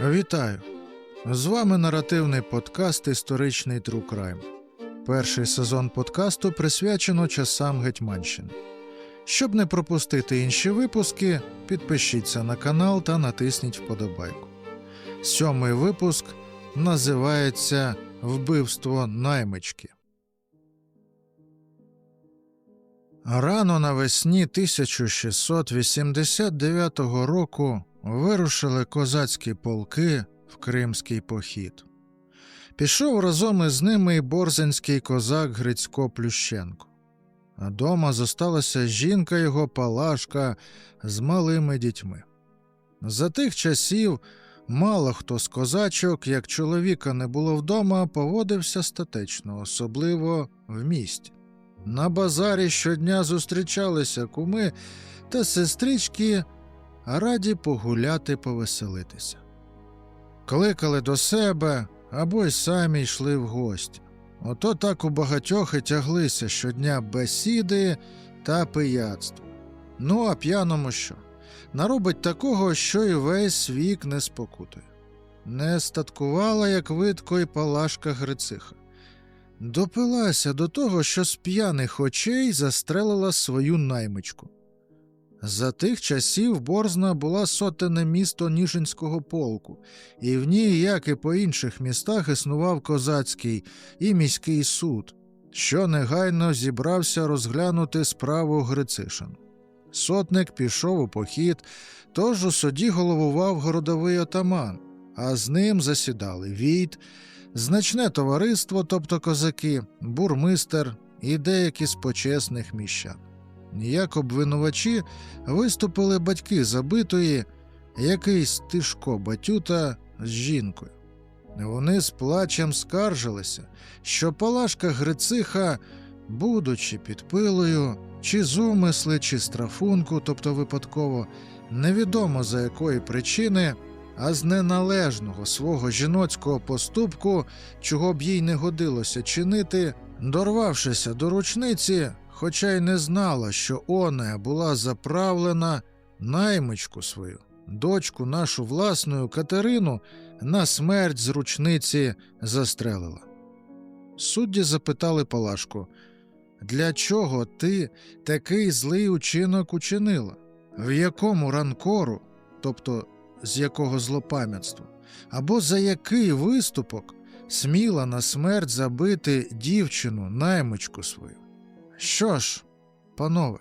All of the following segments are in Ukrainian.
Вітаю! З вами наративний подкаст Історичний Crime. Перший сезон подкасту присвячено часам Гетьманщини. Щоб не пропустити інші випуски, підпишіться на канал та натисніть вподобайку. Сьомий випуск називається Вбивство наймички. Рано навесні 1689 року вирушили козацькі полки в Кримський похід. Пішов разом із ними і борзенський козак Грицько Плющенко. А дома зосталася жінка його Палашка з малими дітьми. За тих часів мало хто з козачок, як чоловіка не було вдома, поводився статечно, особливо в місті. На базарі щодня зустрічалися куми та сестрички, а раді погуляти повеселитися. Кликали до себе або й самі йшли в гості. Ото так у багатьох і тяглися щодня бесіди та пияцтво. Ну, а п'яному що? Наробить такого, що й весь вік не спокутує. Не статкувала, як видко, і палашка Грициха. Допилася до того, що з п'яних очей застрелила свою наймичку. За тих часів Борзна була сотене місто Ніжинського полку, і в ній, як і по інших містах, існував козацький і міський суд, що негайно зібрався розглянути справу Грицишин. Сотник пішов у похід, тож у суді головував городовий отаман, а з ним засідали Війт, значне товариство, тобто козаки, бурмистер і деякі з почесних міщан. Як обвинувачі виступили батьки забитої, якийсь Тишко Батюта з жінкою. Вони з плачем скаржилися, що Палашка Грициха, будучи під пилою, чи з умисли, чи з трафунку, тобто випадково, невідомо за якої причини, а з неналежного свого жіноцького поступку, чого б їй не годилося чинити, дорвавшися до ручниці, хоча й не знала, що Онея була заправлена наймичку свою, дочку нашу власною Катерину, на смерть з ручниці застрелила. Судді запитали Палашку, для чого ти такий злий учинок учинила? В якому ранкору, тобто з якого злопам'ятства, або за який виступок сміла на смерть забити дівчину, наймичку свою? Що ж, панове,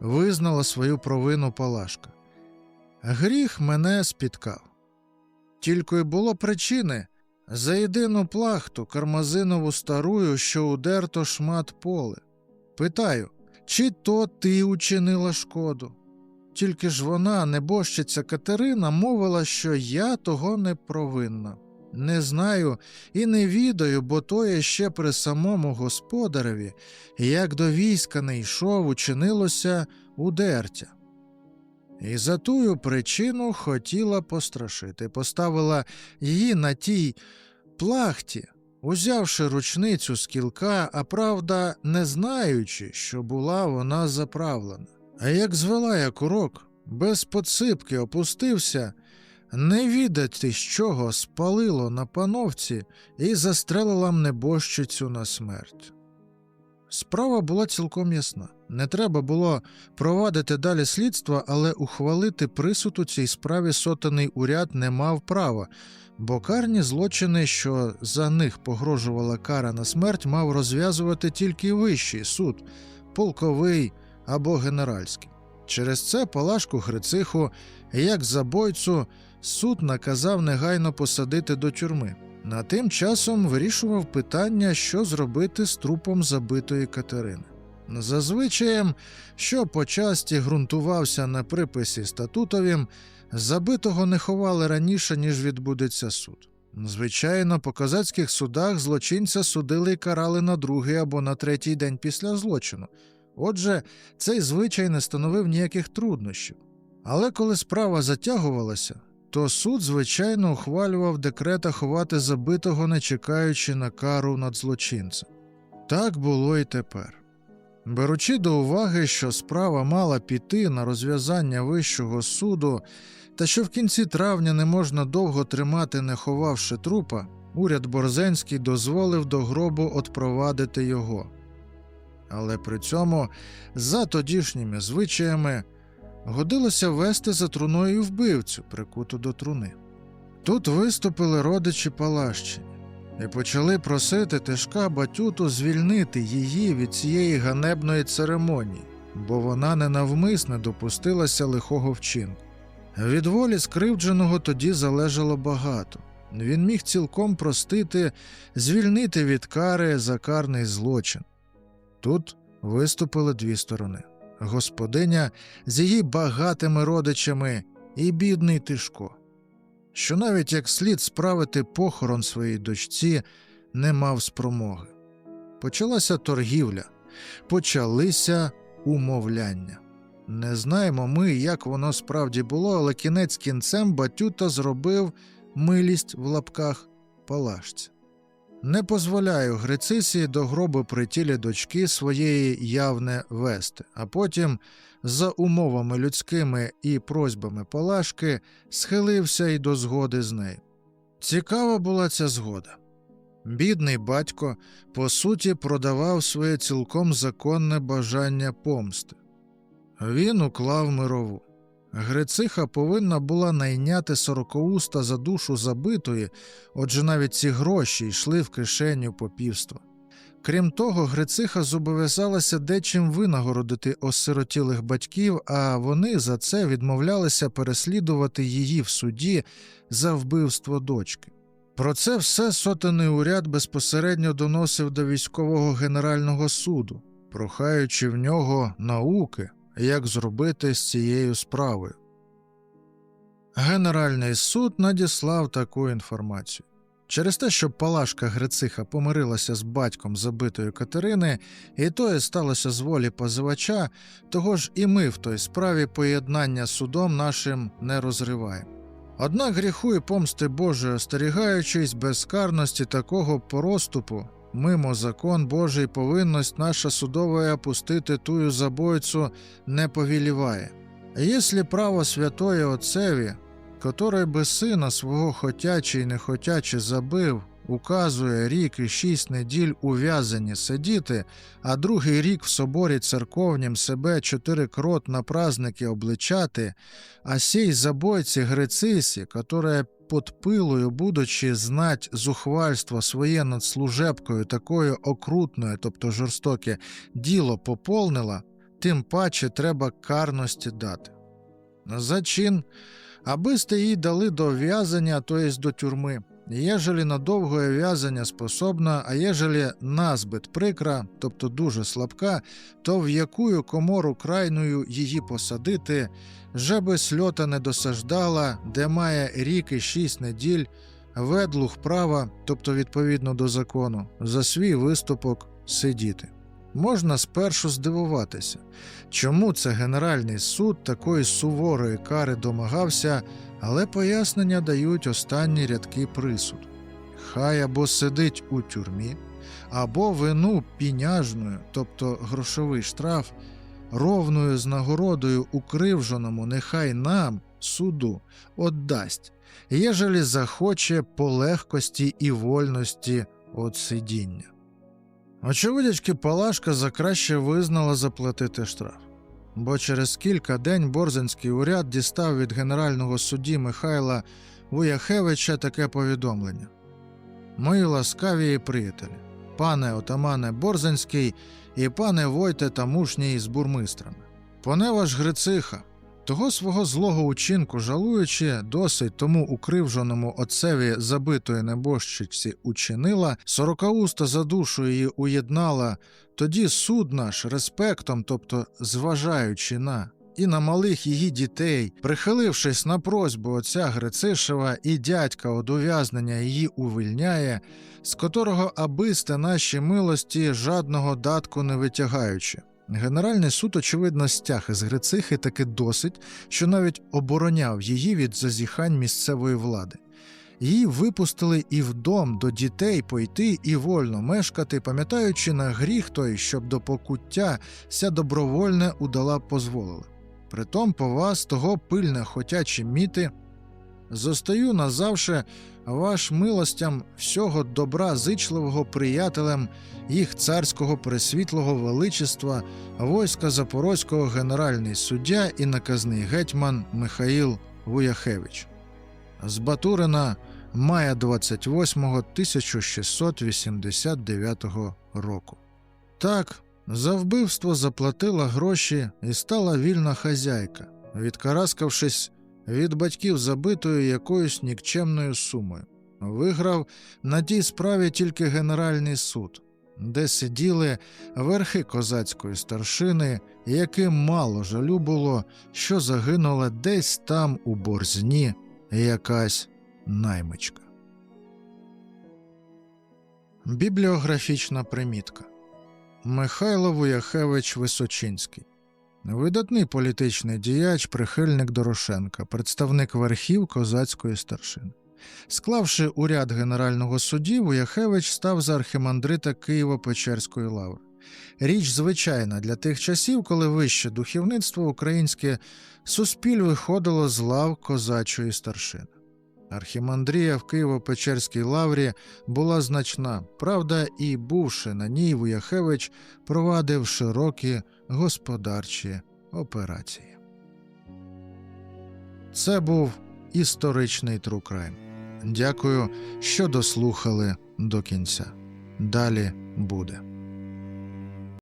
визнала свою провину Палашка. Гріх мене спіткав. Тільки й було причини за єдину плахту кармазинову старую, що удерто шмат поле. Питаю, чи то ти учинила шкоду? Тільки ж вона, небожчиця Катерина, мовила, що я того не провинна. Не знаю і не відаю, бо то є ще при самому господареві, як до війська не йшов, учинилося удертя. І за тую причину хотіла пострашити, поставила її на тій плахті, узявши ручницю з кілка, а правда, не знаючи, що була вона заправлена. А як звела я курок, без подсипки опустився, не відати, з чого спалило на пановці і застрелила небожчицю на смерть. Справа була цілком ясна. Не треба було провадити далі слідства, але ухвалити присуд у цій справі сотений уряд не мав права, бо карні злочини, що за них погрожувала кара на смерть, мав розв'язувати тільки вищий суд полковий або генеральський. Через це Палашку Грициху, як забойцу, суд наказав негайно посадити до тюрми. На тим часом вирішував питання, що зробити з трупом забитої Катерини. Зазвичаєм, що почасті ґрунтувався на приписі статутовім, забитого не ховали раніше, ніж відбудеться суд. Звичайно, по козацьких судах злочинця судили і карали на другий або на третій день після злочину. Отже, цей звичай не становив ніяких труднощів. Але коли справа затягувалася, то суд, звичайно, ухвалював декрета ховати забитого, не чекаючи на кару над злочинцем. Так було і тепер. Беручи до уваги, що справа мала піти на розв'язання Вищого суду, Та що в кінці травня не можна довго тримати, не ховавши трупа, уряд Борзенський дозволив до гробу отпровадити його. Але при цьому, за тодішніми звичаями, годилося вести за труною вбивцю, прикуту до труни. Тут виступили родичі Палащині і почали просити Тишка Батюту звільнити її від цієї ганебної церемонії, бо вона ненавмисне допустилася лихого вчинку. Від волі скривдженого тоді залежало багато. Він міг цілком простити, звільнити від кари за карний злочин. Тут виступили дві сторони господиня з її багатими родичами і бідний Тишко, що навіть як слід справити похорон своїй дочці не мав спромоги. Почалася торгівля, почалися умовляння. Не знаємо ми, як воно справді було, але кінець кінцем Батюта зробив милість в лапках палашця. Не дозволяю Грицисі до гробу при тілі дочки своєї явне вести, а потім, за умовами людськими і просьбами Палашки, схилився й до згоди з нею. Цікава була ця згода. Бідний батько, по суті, продавав своє цілком законне бажання помсти. Він уклав мирову. Грициха повинна була найняти сорокоуста за душу забитої, отже навіть ці гроші йшли в кишеню попівства. Крім того, Грициха зобов'язалася дечим винагородити осиротілих батьків, а вони за це відмовлялися переслідувати її в суді за вбивство дочки. Про це все сотений уряд безпосередньо доносив до військового генерального суду, прохаючи в нього науки, як зробити з цією справою. Генеральний суд надіслав таку інформацію. Через те, що Палашка Грициха помирилася з батьком забитої Катерини, і тое сталося з волі позивача, того ж і ми в той справі поєднання судом нашим не розриваємо. Однак гріху і помсти Божої, остерігаючись безкарності такого пороступу, мимо закон Божий повинність наша судова опустити тую забойцу не повіліває. Если право святое Отцеві, который би сина свого хотяче й нехотяче забив, указує рік і шість неділь ув'язані сидіти, а другий рік в соборі церковнім себе чотири крот на праздники обличати, а сій забойці Грицисі, которая под пилою, будучи знать зухвальство своє над служебкою такою окрутною, тобто жорстоке, діло пополнила, тим паче треба карності дати. За чин, аби сте їй дали до в'язання, то єсть до тюрми. Єжелі на довге в'язання способна, а єжелі назбит прикра, тобто дуже слабка, то в якую комору крайною її посадити, жеби сльота не досаждала, де має рік і шість неділь, ведлух права, тобто відповідно до закону, за свій виступок сидіти. Можна спершу здивуватися, чому це Генеральний суд такої суворої кари домагався, але пояснення дають останні рядки присуду. Хай або сидить у тюрмі, або вину піняжною, тобто грошовий штраф, ровною з нагородою укривженому, нехай нам, суду, отдасть, єжелі захоче по легкості і вольності от сидіння. Очевидячки, Палашка за краще визнала заплатити штраф. Бо через кілька день Борзенський уряд дістав від генерального судді Михайла Вуяхевича таке повідомлення: Мої ласкаві приятелі, пане отамане Борзенський і пане Войте тамушній з бурмистрами. Поневаж Грициха, того свого злого учинку, жалуючи, досить тому укривженому отцеві забитої небожчиці учинила, сорокауста за душу її уєднала, тоді суд наш респектом, тобто зважаючи на. І на малих її дітей, прихилившись на просьбу отця Грицишева і дядька од ув'язнення її увільняє, з котрого абисте наші милості жадного датку не витягаючи. Генеральний суд, очевидно, стяг із Грицихи таки досить, що навіть обороняв її від зазіхань місцевої влади. Її випустили і в до дітей пойти і вольно мешкати, пам'ятаючи на гріх той, щоб до покуття ся добровольне удала позволили. Притом по вас того пильне хотячі міти. Зостаю назавше ваш милостям всього добра зичливого приятелем їх царського пресвітлого величества, войска Запорозького генеральний суддя і наказний гетьман Михаїл Вуяхевич. З Батурина мая 28 1689 року. Так, за вбивство заплатила гроші і стала вільна хазяйка, відкараскавшись від батьків забитою якоюсь нікчемною сумою. Виграв на тій справі тільки Генеральний суд, де сиділи верхи козацької старшини, яким мало жалю було, що загинула десь там у борзні якась наймичка. Бібліографічна примітка Михайло Вуяхевич Височинський Видатний політичний діяч, прихильник Дорошенка, представник верхів козацької старшини. Склавши уряд Генерального судді, Вуяхевич став за архимандрита Києво-Печерської лаври. Річ звичайна для тих часів, коли вище духовництво українське суспіль виходило з лав козачої старшини. Архімандрія в Києво-Печерській лаврі була значна, правда, і бувши на ній, Вуяхевич провадив широкі господарчі операції. Це був історичний Трукрайм. Дякую, що дослухали до кінця. Далі буде.